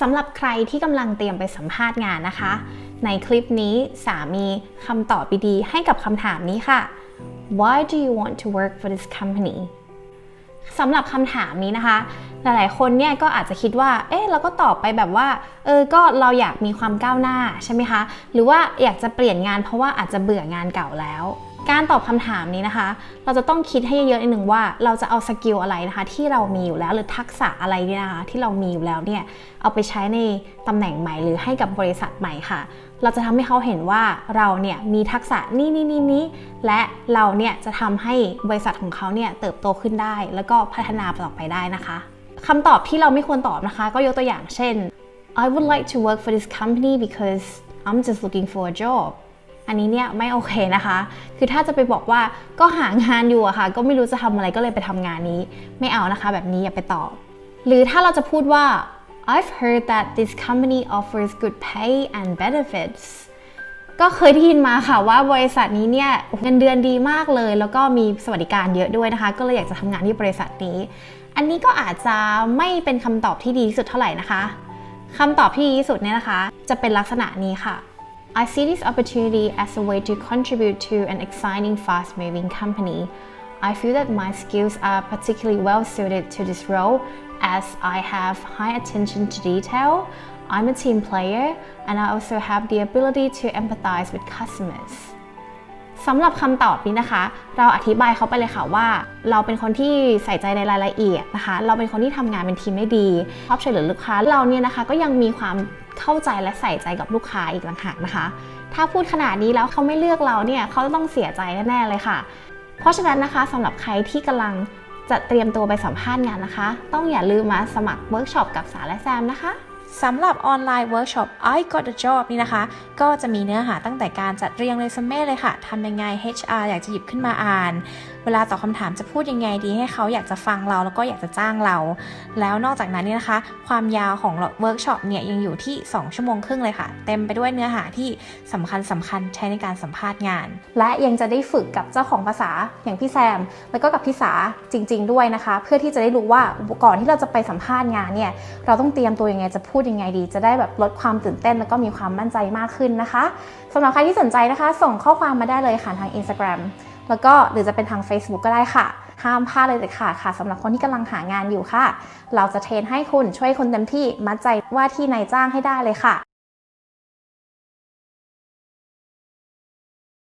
สำหรับใครที่กำลังเตรียมไปสัมภาษณ์งานนะคะ ในคลิปนี้สามีคำตอบดีๆให้กับคำถามนี้ค่ะ Why do you want to work for this company สำหรับคำถามนี้นะคะ หลายๆ คนเนี่ยก็อาจจะคิดว่า เอ๊ะเราก็ตอบไปแบบว่า เออ ก็เราอยากมีความก้าวหน้าใช่ไหมคะ หรือว่าอยากจะเปลี่ยนงานเพราะว่าอาจจะเบื่องานเก่าแล้ว การตอบคำถามนี้นะคะ เราจะต้องคิดให้เยอะๆนิดนึงว่าเราจะเอาสกิลอะไรนะคะ ที่เรามีอยู่แล้วหรือทักษะอะไรเนี่ยนะคะที่เรามีอยู่แล้วเนี่ยเอาไปใช้ในตำแหน่งใหม่หรือให้กับบริษัทใหม่ค่ะเราจะทำให้เขาเห็นว่าเราเนี่ยมีทักษะนี่นี่นี่นี่และเราเนี่ยจะทำให้บริษัทของเขาเนี่ยเติบโตขึ้นได้ แล้วก็พัฒนาต่อไปได้นะคะ คำตอบที่เราไม่ควรตอบนะคะ ก็ยกตัวอย่างเช่น I would like to work for this company because I'm just looking for a job อันนี้เนี่ยไม่โอเคนะคะ คือถ้าจะไปบอกว่าก็หางานอยู่อะค่ะ ก็ไม่รู้จะทำอะไรก็เลยไปทำงานนี้ ไม่เอานะคะ แบบนี้อย่าไปตอบ หรือถ้าเราจะพูดว่า I've heard that this company offers good pay and benefits ก็เคยได้ยินมาค่ะว่าบริษัทนี้เนี่ยเงินเดือนดีมากเลย แล้วก็มีสวัสดิการเยอะด้วยนะคะ ก็เลยอยากจะทำงานที่บริษัทนี้ อันนี้ก็อาจจะไม่เป็นคำตอบที่ดีที่สุดเท่าไหร่นะคะคำตอบที่ดีที่สุดเนี่ยนะคะ จะเป็นลักษณะนี้ค่ะ I see this opportunity as a way to contribute to an exciting, fast moving company. I feel that my skills are particularly well suited to this role as I have high attention to detail. I'm a team player and I also have the ability to empathize with customers. สำหรับคำตอบนี้นะคะ เราอธิบายเขาไปเลยค่ะว่า เราเป็นคนที่ใส่ใจในรายละเอียดนะคะ เราเป็นคนที่ทำงานเป็นทีมได้ดีชอบช่วยเหลือลูกค้า เราเนี่ยนะคะก็ยังมีความเข้าใจและใส่ใจกับลูกค้าอีกต่างหากนะคะ ถ้าพูดขนาดนี้แล้วเขาไม่เลือกเราเนี่ยเขาต้องเสียใจแน่ๆเลยค่ะ เพราะฉะนั้นนะคะสำหรับใครที่กำลังจะเตรียมตัวไปสัมภาษณ์งานนะคะ ต้องอย่าลืมมาสมัครเวิร์กช็อปกับสาและแซมนะคะ สำหรับออนไลน์เวิร์กช็อป I got a job นี่นะคะ ก็จะมีเนื้อหาตั้งแต่การจัดเรียงเรซูเม่เลยค่ะทำยังไง HR อยากจะหยิบขึ้นมาอ่าน เวลาตอบคำถามจะพูดยังไงดีให้เขาอยากจะฟังเราแล้วก็อยากจะจ้างเรา แล้วนอกจากนั้นนี่นะคะ ความยาวของเวิร์กช็อปเนี่ยยังอยู่ที่ 2 ชั่วโมงครึ่งเลยค่ะ เต็มไปด้วยเนื้อหาที่สำคัญสำคัญใช้ในการสัมภาษณ์งาน และยังจะได้ฝึกกับเจ้าของภาษาอย่างพี่แซม แล้วก็กับพี่สาจริง ๆ ด้วยนะคะ เพื่อที่จะได้รู้ว่าก่อนที่เราจะไปสัมภาษณ์งานเนี่ยเราต้องเตรียมตัวยังไงจะพูพูดยังไงดี จะได้แบบลดความตื่นเต้นแล้วก็มีความมั่นใจมากขึ้นนะคะสำหรับใครที่สนใจนะคะ ส่งข้อความมาได้เลยค่ะทาง Instagram แล้วก็หรือจะเป็นทาง Facebook ก็ได้ค่ะ ห้ามพลาดเลยเด็ดขาดค่ะสำหรับคนที่กำลังหางานอยู่ค่ะ เราจะเทรนให้คุณช่วยคุณเต็มที่มัดใจว่าที่นายจ้างให้ได้เลยค่ะ